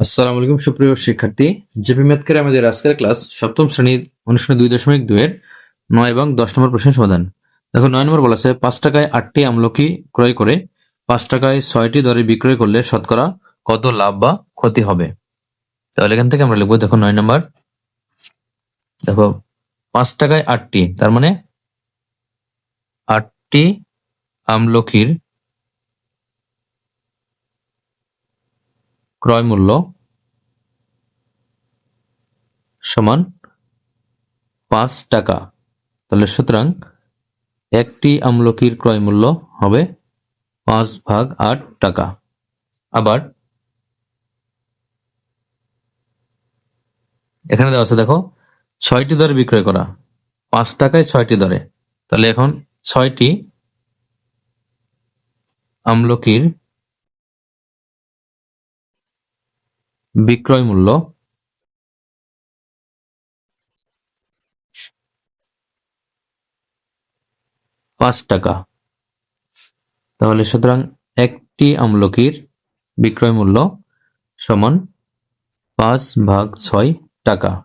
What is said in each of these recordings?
আসসালামু আলাইকুম, সুপ্রিয় শিক্ষার্থী। জেপি ম্যাথকের আমাদের আজকের ক্লাস সপ্তম শ্রেণির অনুষ্ঠানে দুই দশমিক দুইয়ের নয় এবং দশ নম্বর প্রশ্নের সমাধান। দেখো, নয় নম্বর বলা আছে পাঁচ টাকায় আটটি আমলকি ক্রয় করে পাঁচ টাকায় ছয়টি দরে বিক্রয় করলে শতকরা কত লাভ বা ক্ষতি হবে? তাহলে এখান থেকে আমরা লিখব, দেখো, নয় নম্বর। দেখো, পাঁচ টাকায় আটটি, তার মানে আটটি আমলকির ক্রয় মূল্য সমান পাঁচ টাকা। তাহলে সুতরাং একটি আমলকির ক্রয় মূল্য হবে পাঁচ ভাগ আট টাকা। আবার এখানে দেওয়া আছে, দেখো, ছয়টি দরে বিক্রয় করা। পাঁচ টাকায় ছয়টি দরে। তাহলে এখন ছয়টি আমলকির বিক্রয় মূল্য। পাঁচ টাকা। তাহলে সুতরাং একটি আমলকির বিক্রয় মূল্য সমান পাঁচ ভাগ ছয় টাকা।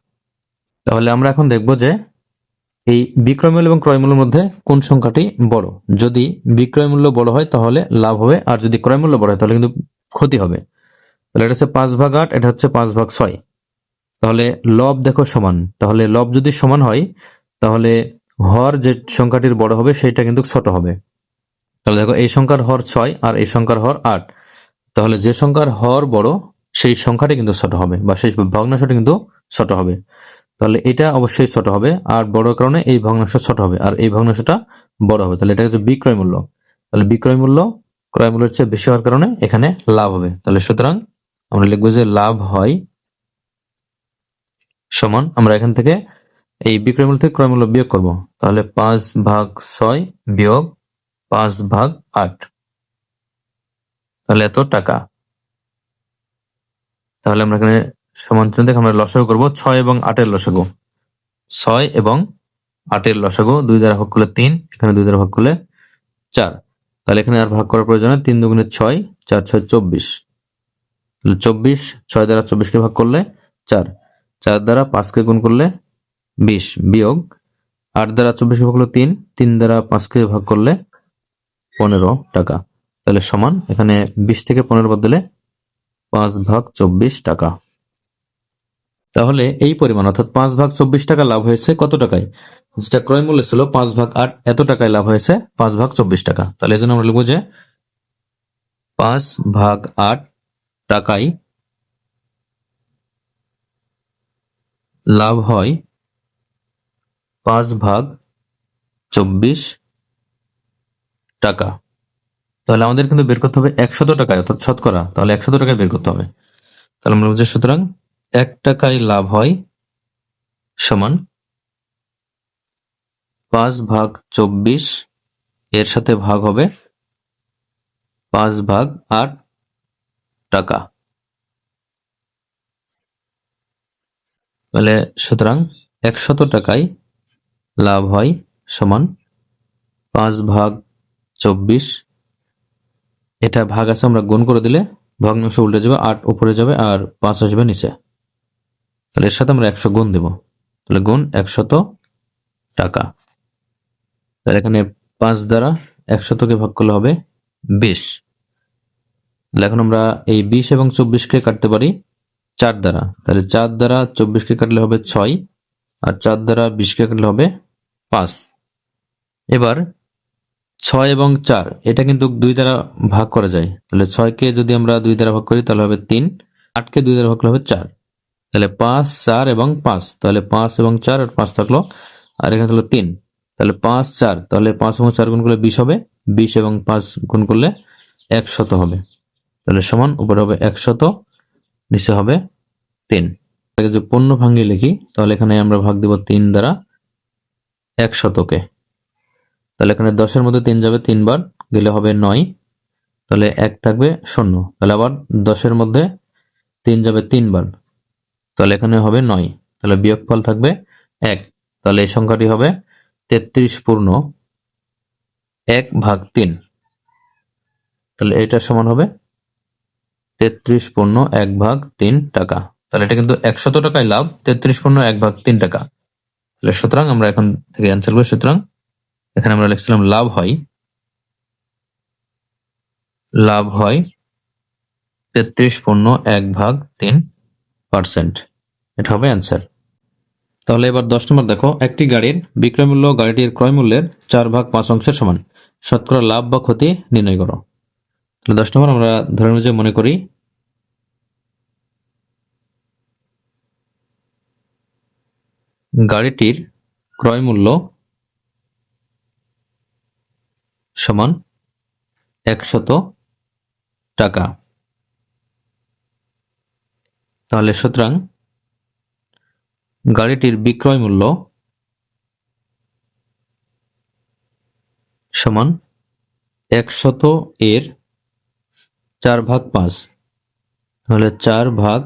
তাহলে আমরা এখন দেখব যে এই বিক্রয় মূল্য এবং ক্রয় মূল্যের মধ্যে কোন সংখ্যাটি বড়। যদি বিক্রয় মূল্য বড় হয় তাহলে লাভ হবে, আর যদি ক্রয় মূল্য বড় হয় তাহলে কিন্তু ক্ষতি হবে। তাহলে এটা হচ্ছে পাঁচ ভাগ আট, এটা হচ্ছে পাঁচ ভাগ ছয়। তাহলে লব দেখো সমান। তাহলে লব যদি সমান হয়, তাহলে হর যে সংখ্যাটির বড় হবে সেটা কিন্তু ছোট হবে। তাহলে দেখো এই সংখ্যার হর ছয় আর এই সংখ্যার হর আট। তাহলে যে সংখ্যার হর বড়, সেই সংখ্যাটি কিন্তু ছোট হবে বা সেই ভগ্নাংশটি কিন্তু ছোট হবে। তাহলে এটা অবশ্যই ছোট হবে আর বড় কারণে এই ভগ্নাংশ ছোট হবে আর এই ভগ্নাংশটা বড় হবে। তাহলে এটা হচ্ছে বিক্রয় মূল্য। তাহলে বিক্রয় মূল্য, ক্রয় মূল্যের চেয়ে বেশি হওয়ার কারণে এখানে লাভ হবে। তাহলে সুতরাং আমরা লিখব যে লাভ হয় সমান, আমরা এখান থেকে এই বিক্রয় মূল্য থেকে ক্রয় মূল্য বিয়োগ করব। তাহলে পাঁচ ভাগ ছয় বিয়োগ পাঁচ ভাগ আট। তাহলে এত টাকা। তাহলে আমরা এখানে সমান চিহ্ন থেকে আমরা লসাগু করব ছয় এবং আটের লসাগু। ছয় এবং আটের লসাগু দুই দ্বারা ভাগ করলে তিন, এখানে দুই দ্বারা ভাগ করলে চার। তাহলে এখানে আর ভাগ করার প্রয়োজন তিন দুগুণে ছয়, চার ছয় চব্বিশ। চব্বিশ, ছয় দ্বারা চব্বিশকে ভাগ করলে চার। চার দ্বারা পাঁচকে গুণ করলে বিশ বিয়োগ। আট দ্বারা চব্বিশকে ভাগ করলে তিন তিন দ্বারা পাঁচকে ভাগ করলে পনেরো টাকা। তাহলে সমান, এখানে বিশ থেকে পনেরো বদলে পাঁচ ভাগ চব্বিশ টাকা। তাহলে এই পরিমাণ, অর্থাৎ পাঁচ ভাগ চব্বিশ টাকা লাভ হয়েছে কত টাকায়? যেটা ক্রয় মূল্য ছিল পাঁচ ভাগ আট, এত টাকায় লাভ হয়েছে পাঁচ ভাগ চব্বিশ টাকা। তাহলে এই জন্য আমরা লিখব যে পাঁচ ভাগ আট টাকায় লাভ হয় পাঁচ ভাগ চব্বিশ টাকা। তাহলে আমাদের কিন্তু বের করতে হবে একশত টাকায়, অর্থাৎ শতকরা। তাহলে একশত টাকায় বের করতে হবে। তাহলে আমরা বুঝি সুতরাং এক টাকায় লাভ হয় সমান পাঁচ ভাগ চব্বিশ, এর সাথে ভাগ হবে পাঁচ ভাগ আট টাকা। তাহলে সুতরাং একশত টাকায় লাভ হয় সমান পাঁচ ভাগ চব্বিশ। এটা ভাগ আছে আমরা গুণ করে দিলে ভগ্নাংশ উল্টে যাবে, আট উপরে যাবে আর পাঁচ আসবে নিচে। তাহলে এর সাথে আমরা একশো গুণ দেব। তাহলে গুণ একশত টাকা। তাহলে এখানে পাঁচ দ্বারা একশতকে ভাগ করলে হবে বিশ। তাহলে এখন আমরা এই বিশ এবং চব্বিশকে কাটতে পারি চার দ্বারা। তাহলে চার দ্বারা চব্বিশকে কাটলে হবে ছয়, আর চার দ্বারা বিশকে কাটলে হবে পাঁচ। এবার ছয় এবং চার, এটা কিন্তু দুই দ্বারা ভাগ করা যায়। তাহলে ছয়কে যদি আমরা দুই দ্বারা ভাগ করি, তাহলে হবে তিন, আটকে দুই দ্বারা ভাগ করলে হবে চার। তাহলে পাঁচ, চার এবং পাঁচ, তাহলে পাঁচ এবং চার, আর পাঁচ থাকল, আর এখানে থাকল তিন। তাহলে পাঁচ, চার, তাহলে পাঁচ এবং চার গুণ করলে বিশ হবে, বিশ এবং পাঁচ গুণ করলে একশত হবে। তাহলে সমান, উপরে হবে একশত, নিচে হবে তিন। যদি পণ্য ভাঙ্গি লিখি, তাহলে এখানে আমরা ভাগ দেব তিন দ্বারা এক শতকে তাহলে এখানে দশের মধ্যে তিন যাবে তিনবার, গেলে হবে নয়। তাহলে এক থাকবে শূন্য। তাহলে আবার দশের মধ্যে তিন যাবে তিনবার, তাহলে এখানে হবে নয়। তাহলে বিয়োগফল থাকবে এক। তাহলে এই সংখ্যাটি হবে তেত্রিশ পূর্ণ এক ভাগ তিন। তাহলে এটা সমান হবে তেত্রিশ পণ্য এক ভাগ তিন টাকা। তাহলে এটা কিন্তু একশত টাকায় লাভ, তেত্রিশ পণ্য এক ভাগ তিন টাকা। তাহলে সুতরাং আমরা এখন থেকে অ্যান্সার করব সুতরাং এখানে আমরা লিখছিলাম, লাভ হয় লাভ হয় তেত্রিশ পণ্য এক ভাগ তিন পার্সেন্ট এটা হবে অ্যান্সার তাহলে এবার দশ নম্বর দেখো, একটি গাড়ির বিক্রয় মূল্য গাড়িটির ক্রয় মূল্যের চার ভাগ পাঁচ অংশের সমান। শতকরা লাভ বা ক্ষতি নির্ণয় করো। দশ নম্বর আমরা ধরে অনুযায়ী মনে করি গাড়িটির ক্রয় মূল্য সমান একশত টাকা। তাহলে সুতরাং গাড়িটির বিক্রয় মূল্য সমান একশত এর চার ভাগ পাঁচ। তাহলে চার ভাগ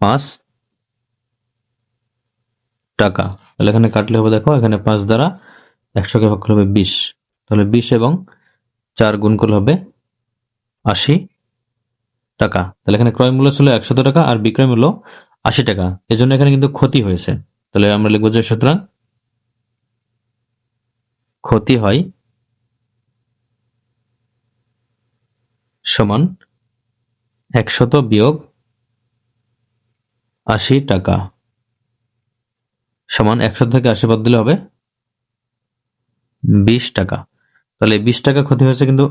পাঁচ টাকা। তাহলে এখানে কাটলে হবে দেখো, এখানে পাঁচ দ্বারা একশোকে ভাগ করলে হবে বিশ। তাহলে বিশ এবং চার গুণ করলে হবে আশি টাকা। তাহলে এখানে ক্রয় মূল্য ছিল একশত টাকা আর বিক্রয় মূল্য আশি টাকা। এজন্য এখানে কিন্তু ক্ষতি হয়েছে। তাহলে আমরা লিখব যে সুতরাং ক্ষতি হয় সমান একশত বিয়োগ আশি টাকা। সমান একশো থেকে আশি বাদ দিলে হবে বিশ টাকা। তাহলে বিশ টাকা ক্ষতি হয়েছে কিন্তু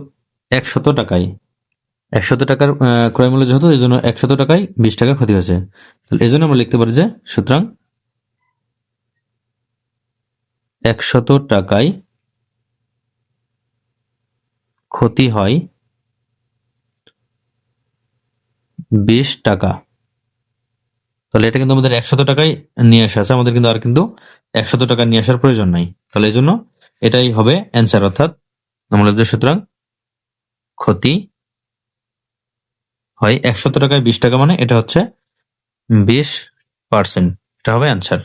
একশত টাকায়। একশত টাকার ক্রয় মূল্য যেহেতু, এই জন্য একশত টাকায় বিশ টাকা ক্ষতি হয়েছে। তাহলে এই জন্য আমরা লিখতে পারি যে, সুতরাং একশত টাকায় ক্ষতি হয় বিশ টাকা। তাহলে এটা কিন্তু আমাদের একশত টাকায় নিয়ে আসা আছে। আমাদের কিন্তু আর কিন্তু একশত টাকা নিয়ে আসার প্রয়োজন নাই। তাহলে এই জন্য এটাই হবে অ্যান্সার অর্থাৎ আমাদের সুতরাং ক্ষতি হয় একশত টাকায় বিশ টাকা মানে এটা হচ্ছে বিশ পার্সেন্ট এটা হবে অ্যান্সার